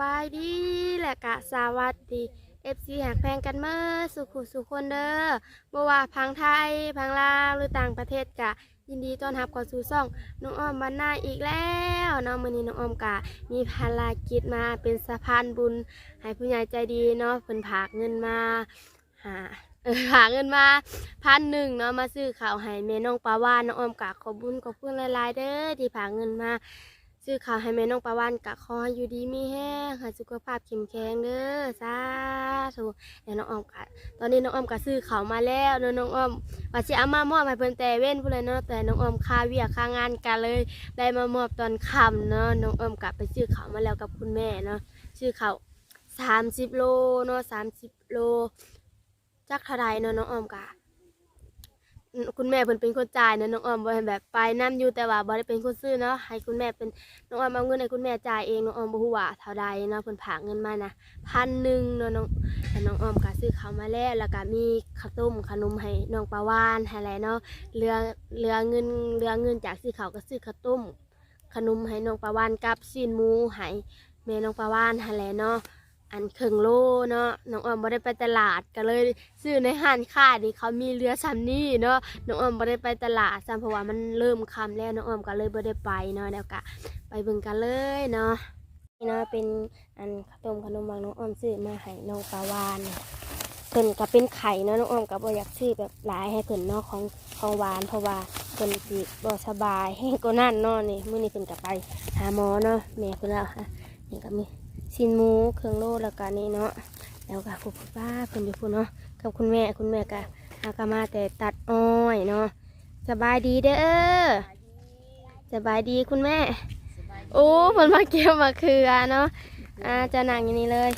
บายดีและกะสวัสดีเอฟซีแหกแพงกันเมื่อสุขุสุขคนเด้อบ่ว่าพังไทยพังลาวหรือต่างประเทศกะ ยินดีต้อนรับเข้าสู่ซ่องน้องอ้อมบรรณาอีกแล้วเนาะมื้อนี้น้องอ้อมกะ มีภารกิจมาเป็นสะพานบุญ ให้ผู้ใหญ่ใจดีเนาะเพิ่นผากเงินมาหาเออหาเงินมาพันหนึ่งเนาะมาซื้อข้าวให้แม่น้องปลาวานน้องอ้อมกะขอบบุญขอบคุณหลายๆเด้อที่ผากเงินมา ซื้อข้าวให้แม่น้องปลาวานกะขอให้อยู่ดีมีแห้งให้สุขภาพเข้มแข็งเด้อสาธุเดี๋ยวน้องอ้อมกะตอนนี้น้องอ้อมกะซื้อข้าวมาแล้วเนาะน้องอ้อมว่าสิเอามามอบให้เพิ่นแต่เว้นผู้ใดเนาะแต่น้องอ้อมค่าเวียค่างานกันเลย ได้มามอบตอนค่ำเนาะน้องอ้อมกะไปซื้อข้าวมาแล้วกับคุณแม่เนาะซื้อข้าวสามสิบโลเนาะสามสิบโลจักเท่าไรเนาะน้องอ้อมกะ คุณแม่เพิ่นเป็นคนจ่ายเนาะน้องออมบ่ให้แบบไปนํอยู่แต่ว่าบ่ได้เป็นคนซื้อเนาะให้คุณแม่เป็นน้องออมเอาเงินให้คุณแม่จ่ายเองน้องออมบ่ฮู้ว่าเท่าใดเนาะเพิ่นฝากเงินมานะพันหนึ่งเนาะน้องแล้วน้องออมก็ซื้อข้าวมาแล้วแล้วก็มีข้าวต้มขนมให้น้องปาวานให้แหละเนาะเหลือเหลือเงินเหลือเงินจากซื้อข้าวก็ซื้อข้าวต้มขนมให้น้องปาวานกับซีนหมูให้แม่น้องปาวานให้แหละเนาะ อันเครึ่งโลเนาะน้องออมบ่ได้ไปตลาดก็เลยซื้อในห้านค้านี่เขามีเรือซ้ำนี่เนาะน้องออมบ่ได้ไปตลาดซ้ำเพราะว่ามันเริ่มค่ำแล้วน้องออมก็เลยบ่ได้ไปเนาะแล้วก็ไปเบิ่งกันเลยเนาะนี่เนาะเป็นอันข้าวต้มขนมบางน้องออมซื้อมาให้น้องปาวานเพิ่นก็เป็นไข่เนาะน้องออมก็บ่อยากซื้อแบบหลายให้เพิ่นเนาะของของหวานเพราะว่าเพิ่นสิบ่สบายแห้งก็นั่นเนาะนี่มื้อนี้เพิ่นก็ไปหาหมอเนาะแม่เพิ่นแล้วค่ะนี่ก็มี ชิ้นหมูเครื่องโลแล้วก็นี่เนาะแล้วก็ผู้ป้าเพิ่นอยู่พุ่นเนาะกับคุณแม่คุณแม่ก็อากามาแต่ตัดอ้อยเนาะสบายดีเด้อสบายดีคุณแม่ โอ้ผลมาเกี่ยวมาคือเนาะอาจะนั่งอย่างนี้เลย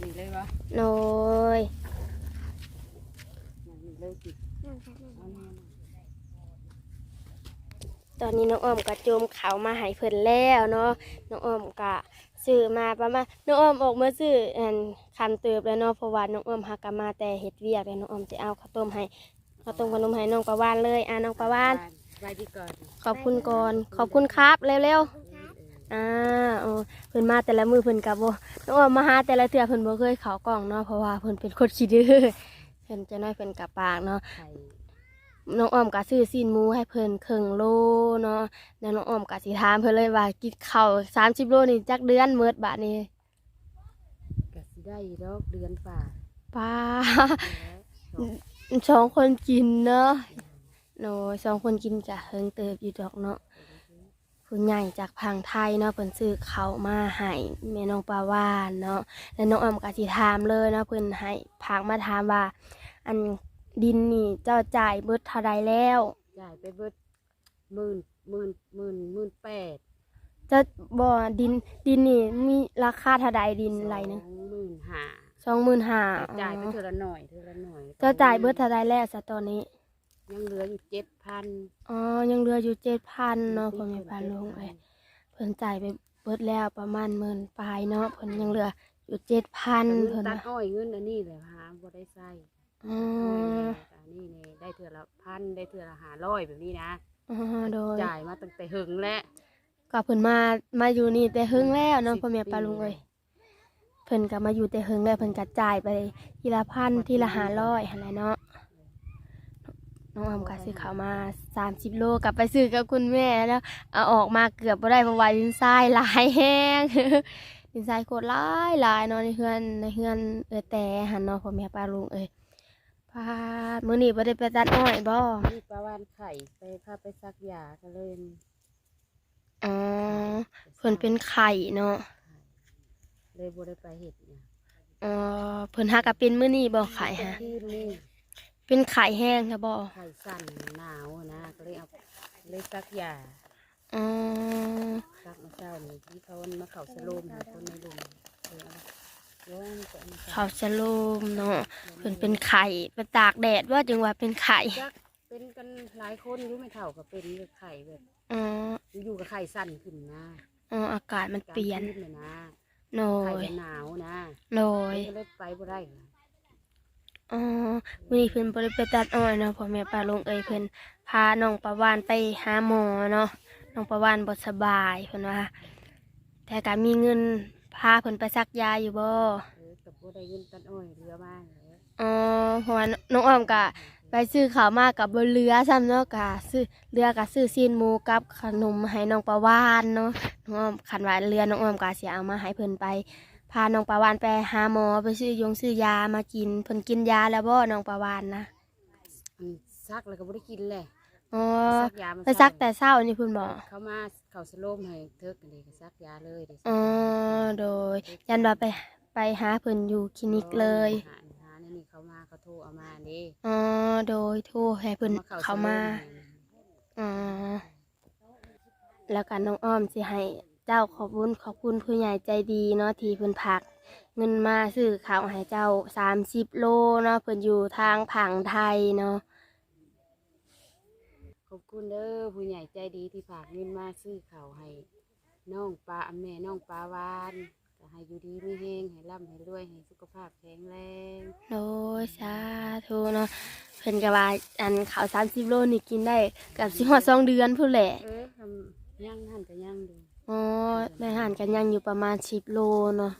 นี่เลยวะโนยนี่เลยตอนนี้น้องอ้อมก็โจมเขามาให้เพิ่นแล้วเนาะน้องอ้อมก็ ซื้อมาประมาณน้องอ้อมออกมาซื้ออันคำเติบแล้วเนาะเพราะว่าน้องอ้อมหากนมาแต่เฮ็ดเวียกแล้วน้องอ้อมจะเอาข้าวต้มให้ข้าวต้มขนมให้น้องประวานเลยอ่าน้องประวานไปดีก่อนขอบคุณก่อนขอบคุณครับเร็วๆอ่าโอ้เพิ่นมาแต่ละมือเพิ่นกับบ่น้องออมมาหาแต่ละเทื่อเพิ่นบ่เคยเข้ากล่องเนาะเพราะว่าเพิ่นเป็นคนขี้ดื้อเพิ่นจะน้อยเพิ่นกับปากเนาะไข่ น้องออมก็ซื้อซีนหมูให้เพิ่นครึ่งโลเนาะแล้วน้องออมก็สิถามเพิ่นเลยว่ากินข้าว30โลนี่จักเดือนเมิดบาทนี่กะสิได้ดอกเดือนฝ่าป้าแล้วสองคนกินเนาะโนสองคนกินจะเฮิงเติบอยู่ดอกเนาะผู้ใหญ่จากพังไทยเนาะเพิ่นซื้อเขาวมาให้แม่น้องปลาวานเนาะแล้วน้องออมก็สิถามเลยเนาะเพิ่นให้พากมาถามว่า อัน ดินนี่เจ้าจ่ายเบิดเท่าใดแล้ว จ่ายไปเบิดหมื่นหมื่นหมื่นหมื่นแปดเจ้าบ่ดินดินนี่มีราคาเท่าใดดินไรนึงสองหมื่นห้าสองหมื่นห้าจ่ายไปเท่าละหน่อยเท่าละหน่อยเจ้าจ่ายเบิดเท่าใดแล้วซะตอนนี้ ยังเหลืออยู่เจ็ดพันอ๋อยังเหลืออยู่เจ็ดพันเนาะพ่อแม่ปานลุงเอ้ยเพิ่นจ่ายไปเบิดแล้วประมาณหมื่นปลายเนาะเพิ่นยังเหลืออยู่เจ็ดพันเงิเพิ่นนตัดว่าอ้อยเงินอันนี้แหละหาบ่ได้ใส่ อ๋ออันนี้เนี่ยได้เทื่อละพันได้เทื่อละห้าร้อยแบบนี้นะอ๋อโดยจ่ายมาตั้งแต่หึงแล้วก็เพิ่นมามาอยู่นี่แต่หึงแล้วเนาะสิบพ่อแม่ปีปาลุงเอ้ยเพิ่นก็มาอยู่แต่หึงแล้วเพิ่นก็จ่ายไปทีละพันทีละห้าร้อยหั่นแหละเนาะน้องออมก็ซื้อข้าวมาสามสิบโลกลับไปซื้อกับคุณแม่แล้วเอาออกมาเกือบบ่ได้เพราะว่าดินทรายหลายแห้งดินทรายโคตรหลายหลายเนาะในเฮือนในเฮือนเออแต่หันเนาะพ่อแม่ปาลุงเอ้ย พาดมื้อนี้บ่ได้ไปตัดอ้อยบ่นี่ปลาวานไข่ไปพาไปซักยาก็เลยอ๋อเพิ่นเป็นไข่เนาะเลยบ่ได้ไปเห็ดเนี่ยอ๋อเพิ่นหากะเป็นมื้อนี้บ่ไข่ฮะที่นี่เป็นไข่แห้งค่ะบ่ไข่สั่นหนาวนะก็เลยเอาเลยซักยาอ๋อซักมาเช้านี่ที่เขามาเข่าสโลมหาคนในลุมเลยเอา เดี๋ยวมันจะเอามาซักข้าวสโลมเนาะเพิ่นเป็นไข่ไปตากแดดว่าจึงว่าเป็นไข่จักเป็นกันหลายคนอยู่ไม่เท่ากับเป็นแบบไข่แบบอ๋ออยู่กับไข่สั่นขึ้นนะอ๋ออากาศมันเปลี่ยนกลางคืเลยนะโนไข่ยจะหนาวนะโนยก็เลยไปบ่ได้นะอ๋อมื้อนี้เพิ่นบ่ได้ไปตัดอ้อยเนาะพ่อแม่ป้าลุงเอ้ยเพิ่นพาน้องประวานไปหาหมอเนาะน้องประวานบ่สบายเพิ่นว่าแต่ก็มีเงิน พาเพิ่นไปซักยาอยู่บ่เออกับบ่ได้เงินตันอ้อยเรือบ้างเลยอ๋อเพราะว่าน้องอ้อมก็ไปซื้อข้าวมากับบนเรือซ้ำเนาะก็ซื้อเรือก็ซื้อซีนหมูกับขนมให้น้องปลาวานเนาะน้องอ้อมคันว่าเรือน้องอ้อมก็สิเอามาให้เพิ่นไป พาน้องปลาวานไปหาหมอไปซื้อยงซื้อยามากินเพิ่นกินยาแล้วบ่น้องปลาวานนะอืมซักแล้วก็บ่ได้กินแหละอ๋อซักยามาไปซักแต่เช้านี่เพิ่นบอกเขามา เขาสโลมให้เทิกกันเลยก็ซักยาเลยเดี๋ยวอ๋อโดย ยันว่าไปไปหาเพิ่นอยู่คลินิกเลยหาหานี่นี่เขามาเขาโทรเอามานี่อ๋อโดยโทรให้เพิ่นเข้ามาอ๋อแล้วกันน้องอ้อมสิให้เจ้าขอบคุณขอบคุณผู้ใหญ่ใจดีเนาะที่เพิ่นผัก เงินมาซื้อข้าวให้เจ้าสามสิบโลเนาะเพิ่นอยู่ทางผังไทยเนาะข อบคุณเด้อผู้ใหญ่ใจดีที่ฝากเงินมาซื้อข้าวให้น้องปลาแม่น้องปลาวานก็ให้อยู่ดีมีแห้งให้ร่ำให้รวยให้สุขภาพแข็งแรง โดยสาธุเนาะเพิ่นก็ว่าอันข้าวสามสิบโลนี่กินได้กับสิฮอดสองเดือนพุ่นแหละเออทำย่างหั่นก็ย่างดูอ๋อในอาหารกันยังอยู่ประมาณสิบโลเนาะ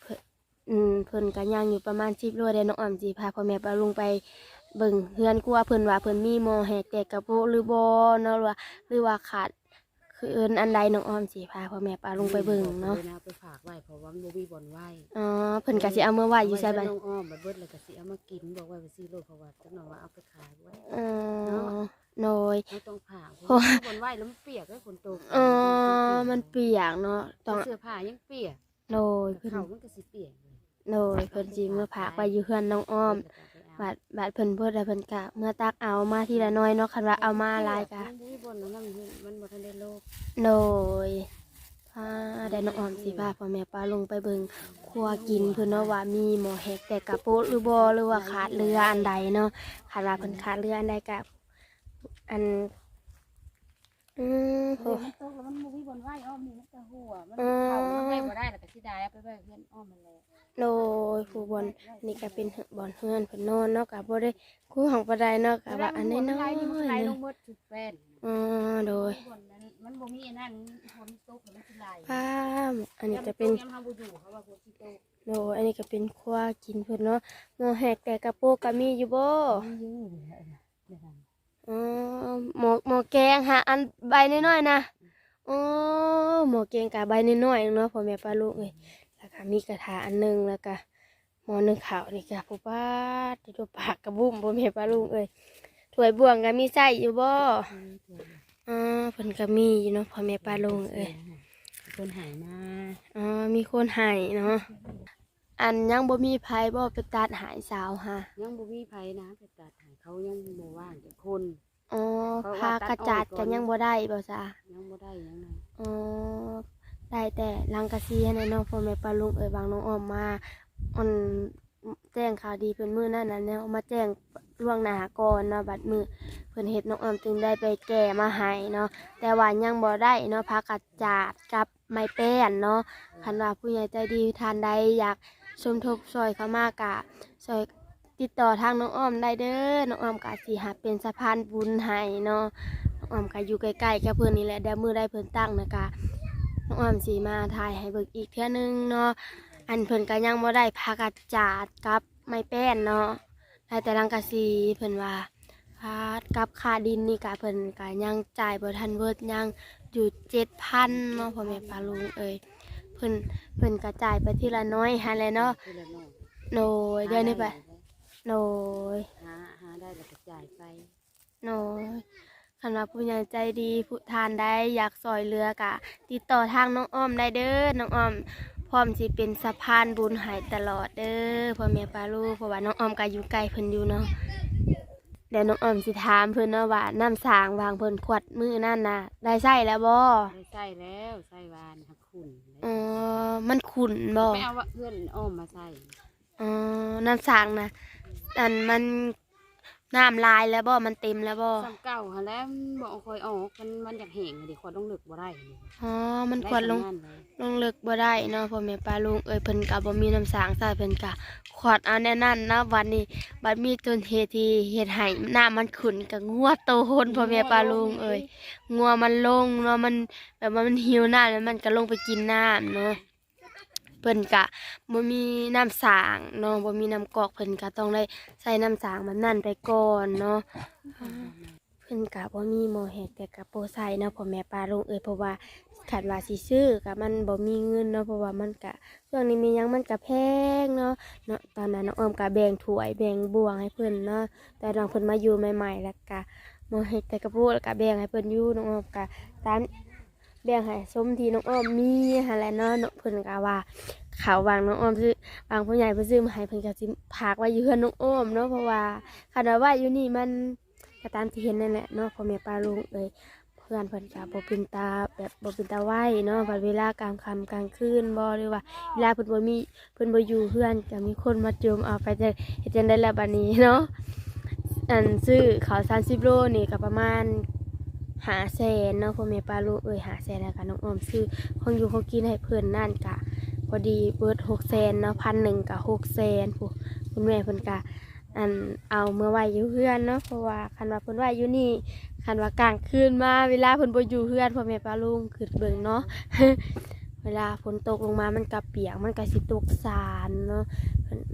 เพิ่นอืมเพิ่นกันยังอยู่ประมาณสิบโลเดี๋ยวน้องอ้อมสิพาพ่อแม่ปาลุงไป เบิ่งเฮือนกลัวเพิ่นว่าเพิ่นมีหมอแหกแตกกระโปะหรือบ่เนาะหรือว่าหรือว่าขาดคือเอิ้นอันใดน้องอ้อมสิพาพ่อแม่ปาลุงไปเบิ่งเนาะออไปฝากไว้เพราะว่ามันบ่มีบ่อนไหว้อ๋อเพิ่นก็สิเอามาไว้อยู่ใส่บัดน้องอ้อมบัดเบิดแล้วก็สิเอามากินบอกว่าไปซื้อโลดเพราะว่าจักหน่อยว่าเอาไปขายไว้อ๋อโดยไม่ต้องผ่าเพโอ้ราะว่าบ่อนไหว้แล้วมันเปียกแล้วฝนตกอ๋อมันเปียกเนาะต้องเสื้อผ้ายังเปียกโดยเพิ่นเขามันก็สิเปียกเลยโดยเพิ่นสิมาพากไว้อยู่เฮือนน้องอ้อม บาดบาดเพิ่นเพิ่นได้เพิ่นกะเมื่อตักเอามาทีละน้อยเนาะคันว่าเอามาหลายกะมันบ่มีบ่อนแล้วมันมันบ่ทันได้โลกโดยพาได้น้องออมสิพาพ่อแม่ป้าลงไปเบิ่งครัวกินเพิ่นเนาะว่ามีหมอแหกแต่กระโปะหรือบ่หรือว่าขาดเรืออันใดเนาะขาดว่าเพิ่นขาดเรืออันใดกะอัน อืมโหมันตกแล้วมันบ่มีบ่อนไหวอ้อมนี่มันจะหัวมันอ๋อเขามันไว้บ่ได้แล้วก็สิได้เอาไปไว้เพื่อนอ้อมมันแล้โดยผู้บอลนี่ก็เป็นบอนเฮือนเพิ่นนอนเนาะก็บ่ได้คู่ของบ่ได้เนาะก็ว่าอันน้อยๆไหลเนาะลงหมดจุดแป้นอ๋อโดยบนนั้นมันบ่มีอันนั้นฝนตกแล้วมันสิไหลพาอันนี้ก็เป็นยามเฮาบ่อยู่เขาว่าฝนสิตกโดยอันนี้ก็เป็นครัวกินเพิ่นเนาะหมอแหกแต่กระโปรงก็มีอยู่บ่มันเยอะอยู่ แล้วนะเดี๋ยวนั้นอ๋อหมอหมอแกงหาอันใบน้อยๆนะอ๋อหมอแกงกะใบน้อยๆเนาะพ่อแม่ป้าลูกเอ้ยแล้วก็มีกระทะอันหนึงแล้วก็หมอหนึงข้าวนี่ก็ผู้ป้าที่ตัวปากกระบุ้มพ่อแม่ป้าลูกเอ้ยถ้วยบวงก็มีไส้อยู่บ่อ๋อเพิ่นก็มีอยู่เนาะพ่อแม่ป้าลูกเอ้ยคนหายมาอ๋อมีคนให้เนาะอันยังบ่มีไผบ่ไปตัดหายสาวฮะยังบ่มีไผนะไปตัดหาย เขายังบ่ว่างจักคนอ๋อเพราะพาว่าตัดกระจัดอ้อยก่กัอนนยังบ่ได้บ่ซะยังบ่ได้ยังไงอ๋อได้แต่ลังกะซีให้น้องพ่อแม่ปลาลุงเอ่ยบางน้องอ้อมมาอันแจ้งข่าวดีเป็นมื้อนั่นน่ะแนวมาแจ้งล่วงหน้าก่อนเนาะบัดมื้อเพิ่นเฮ็ดน้องอ้อมจึงได้ไปแก่มาให้เนาะแต่ว่ายังบ่ได้เนาะพักกระจาดกับไม้แป้นเนาะคันว่าผู้ใหญ่ใจดีท่านใดอยากสมทบซอยเข้ามากะซอย ติดต่อทางน้องอ้อมได้เด้อ น้องอ้อมกะสิหาเป็นสะพานบุญให้เนาะ น้องออมก็อยู่ใกล้ๆกับเพื่อนนี่แหละเดี๋ยวมือได้เพิ่นตั้งนะกะน้องออมสีมาถ่ายให้เบิกอีกเทื่อนึงเนาะ อันเพิ่นก็ยังบ่ได้พากระจาดกับไม้แป้นเนาะได้แต่ลังกะสีเพิ่นว่าพาดกับค่าดินนี่กะเพิ่นก็ยังจ่ายบ่ทันเบิดยังอยู่7,000เนาะพ่อแม่ป้าลุงเอ้ยเพิ่นเพิ่นก็จ่ายไปทีละน้อยหันแหละเนาะคือละน้อยโดยเดี๋ยวนี้ไป โดยหาหาได้แล้วก็จ่ายไปน้อยคันว่าผู้ใหญ่ใจดีผู้ทานได้อยากซอยเรือกะ ติดต่อทางน้องอ้อมได้เด้อน้องอ้อมพร้อมสิเป็นสะพานบุญใหายตลอดเด้อพ่อแม่ป้าลูกเพราะว่าน้องอ้อมก็อยู่ไกลเพิ่นอยู่เนาะเดี๋ยวน้องอ้อมสิถามเพิ่นเนาะว่าน้ำสางวางเพิ่นขวดมือนั่นน่ะ ได้ใส่แล้วบ่ได้ใส่แล้วใส่วานหักขุ่นอ๋อมันขุ่นบ่ ไม่เอาว่าเพื่อนอ้อมมาใส่อ๋อน้ำสางนะ อันมันน้ำลายแล้วบ่ มันเต็มแล้วบ่ซ้ำเก่าหันแล้วบ่เอาคอยออกมันมันอยากแห้งอะดิขวดต้องลึกบ่ได้อ๋อ มันขวดลงได้สำนันเลยลงเลิกบ่ได้เนาะพ่อแม่ป้าลุงเอ้ยเพิ่นก็บ่มีน้ำสางใส่เพิ่นก็ขวดเอาแน่นั่นนะวันนี้บัดมีต้นเหตุที่เฮ็ดให้น้ำมันขุ่นก็งัวโตโหนพ่อแม่ป้าลุงเอ้ยงัวมันลงเนาะมันแบบว่ามันหิวน้ำแล้วมันก็ลงไปกินน้ำเนาะ พิ่นกะบ่มีน้ำสางเนาะบ่มีน้ำกอกเพิ่นก็ต้องได้ใส่น้ำสางแบบนั้นไปก่อนเนาะเพิ่นกะบ่มีหมอแหกแต่กะโปรใส่เนาะพ่อแม่ป้าลุงเอ้ยเพราะว่าขัดว่าสิซื้อกะมันบ่มีเงินเนาะเพราะว่ามันกะช่วงนี้มียังมันกะแพงเนาะเนาะตอนนั้นน้องอ้อมกะแบ่งถ้วยแบ่งบ่วงให้เพิ่นเนาะแต่น้องเพิ่นมาอยู่ใหม่ๆแล้วกะหมอแหกแต่กะพูแล้วกะแบ่งให้เพิ่นอยู่น้องอ้อมกะตาม แบ่งให้สมที่น้องอ้อมมีหั่นแหละเนาะเนาะเพิ่นก็ว่าขาวางน้องอ้อมซื้อบางผู้ใหญ่เพิ่นซื้อมาให้เพิ่นก็สิพากไว้อยู่เฮือนน้องอ้อมเนาะเพราะว่าคันว่าไว้อยู่นี่มันก็ตามที่เห็นนั่นแหละเนาะพ่อแม่ป้าลุงเอ้ยเพื่อนเพิ่นก็บ่เป็นตาแบบบ่เป็นตาไหวเนาะบัดเวลากลางค่ำกลางคืนบ่หรือว่าเวลาเพิ่นบ่มีเพิ่นบ่อยู่เฮือนก็มีคนมาจมเอาไปจะเฮ็ดจังได๋ล่ะบัดนี้เนาะอันซื้อข้าว30โลนี่ก็ประมาณ หาแสนเนาะพ่อแม่ป้าลูกเอ้ยหาแสนแล้วกันน้องออมซื้อของอยู่ของกินให้เพื่อนนั่นกะ พอดีเบิดหกแสนเนาะพันหนึ่งกะหกแสนผู้คุณแม่เพิ่นกะอันเอาเมื่อไหวอยู่เพื่อนเนาะเพราะว่าคันว่าเพิ่นไหวอยู่นี่คันว่ากลางคืนมาเวลาเพิ่นบ่อยู่เพื่อนพ่อแม่ป้าลุงคือเบิ่งเนาะเวลาฝนตกลงมามันก็เปียกมันก็สิตกสารเนาะ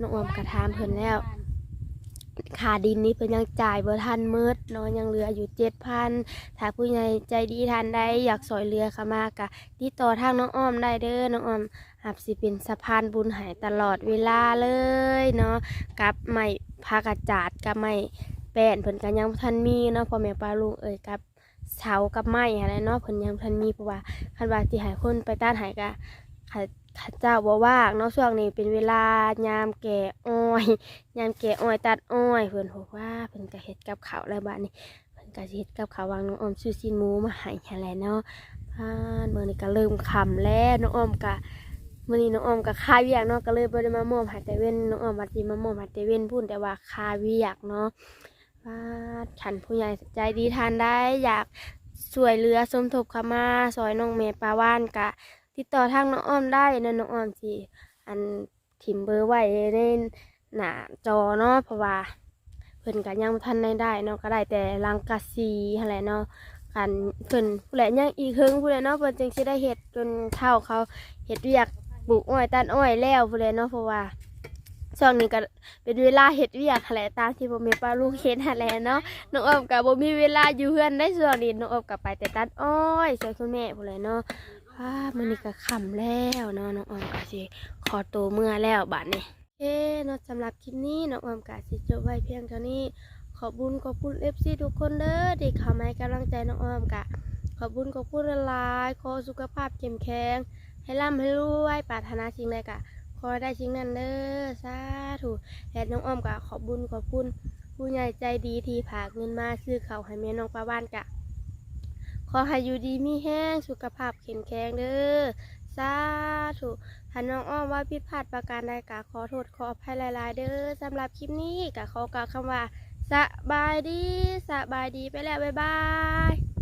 น้องออมก็ถามเพิ่นแล้ว ค่าดินนี่เพิ่นยังจ่ายบ่ทันมืดเนาะยังเหลืออยู่เจ็ดพันถ้าผู้ใหญ่ใจดีทันได้อยากสอยเรือเข้ามากะติดต่อทางน้องอ้อมได้เด้อน้องอ้อมหับสิเป็นสะพานบุญหายตลอดเวลาเลยเนาะกับไม้พากระจาดกับไม้แป้นเพิ่นก็ยังทันมีเนาะพ่อแม่ป้าลุงเอ่ยกับเสากับไม้อะไรเนาะเพิ่นยังทันมีเพราะว่าคันว่าสิให้คนไปต้านหายกะ ข้าเจ้าบ่ว่างเนาะช่วงนี้เป็นเวลายามแก่อ้อยยามแกะอ้อยตัดอ้อยเพิ่นบอกว่าเพิ่นก็เฮ็ดกับข้าวแล้วบัดนี้เพิ่นก็สิเฮ็ดกับข้าววางน้องออมซื้อซีนหมูมาให้หั่นแหละเนาะพานมื้อนี้ก็เริ่มค่ำแล้วน้องออมก็มื้อนี้น้องออมก็คาเวียกเนาะก็เลยบ่ได้มามอบให้แต่เว้นน้องอ้อมว่าสิมามอบให้แต่เว้นพุ่นแต่ว่าคาเวียกเนาะพาฉันผู้ใหญ่ใจดีทานได้อยากช่วยเหลือสมทบเข้ามาซอยน้องเมย์ปลาว่านกะ ติดต่อทางน้องอ้อมได้นะน้องอ้อมสิอันถิ่มเบอร์ไว้ในหน้าจอเนาะเพราะว่าเพิ่นก็ยังบ่ทันได้ได้เนาะก็ได้แต่ลังกะซีหั่นแหละเนาะกันเพิ่นผู้ใดยังอีกเฮิงผู้ใดเนาะเพิ่นจึงสิได้เฮ็ดจนเท่าเขาเฮ็ดเวียกปลูกอ้อยตัดอ้อยแล้วผู้ใดเนาะเพราะว่าช่วงนี้ก็เป็นเวลาเฮ็ดเวียกแหละตามที่บ่ม่ป้าลุงเฮ็ดแหละเนาะน้องอ้อมก็บ่มีเวลาอยู่เฮือนได้ช่วงนี้น้องอ้อมก็ไปแต่ตัดอ้อยช่วยคุณแม่ผู้ใดเนาะ อ้ามื้อนี้ก็ค่ำแล้วเนาะน้องออมก็สิขอตัวเมื่อแล้วบัดนี้เอ้เนาะสำหรับคลิปนี้น้องออมกาสิจบไว้เพียงเท่านี้ ขอบุญขอบคุณเอฟซีทุกคนเด้อที่เข้ามาให้กำลังใจน้องออมกะขอบบุญขอบคุณละลายขอสุขภาพเข้มแข็งให้ร่ำให้รวยปรารถนาสิ่งใดกะขอได้สิ่งนั้นเด้อสาธุและน้องออมกะขอบบุญขอบคุณผู้ใหญ่ใจดีที่ผากเงินมาซื้อเขาให้แม่น้องปลาบ้านกะ ขอให้อยู่ดีมีแห้งสุขภาพเข็มแข็งเด้อสาธุถ้าน้องอ้อมว่าผิดพลาดประการใดกะขอโทษขออภัยหลาย ๆ เด้อสำหรับคลิปนี้กะขอกล่าวคำว่าสบายดีสบายดีไปแล้วบ๊ายบาย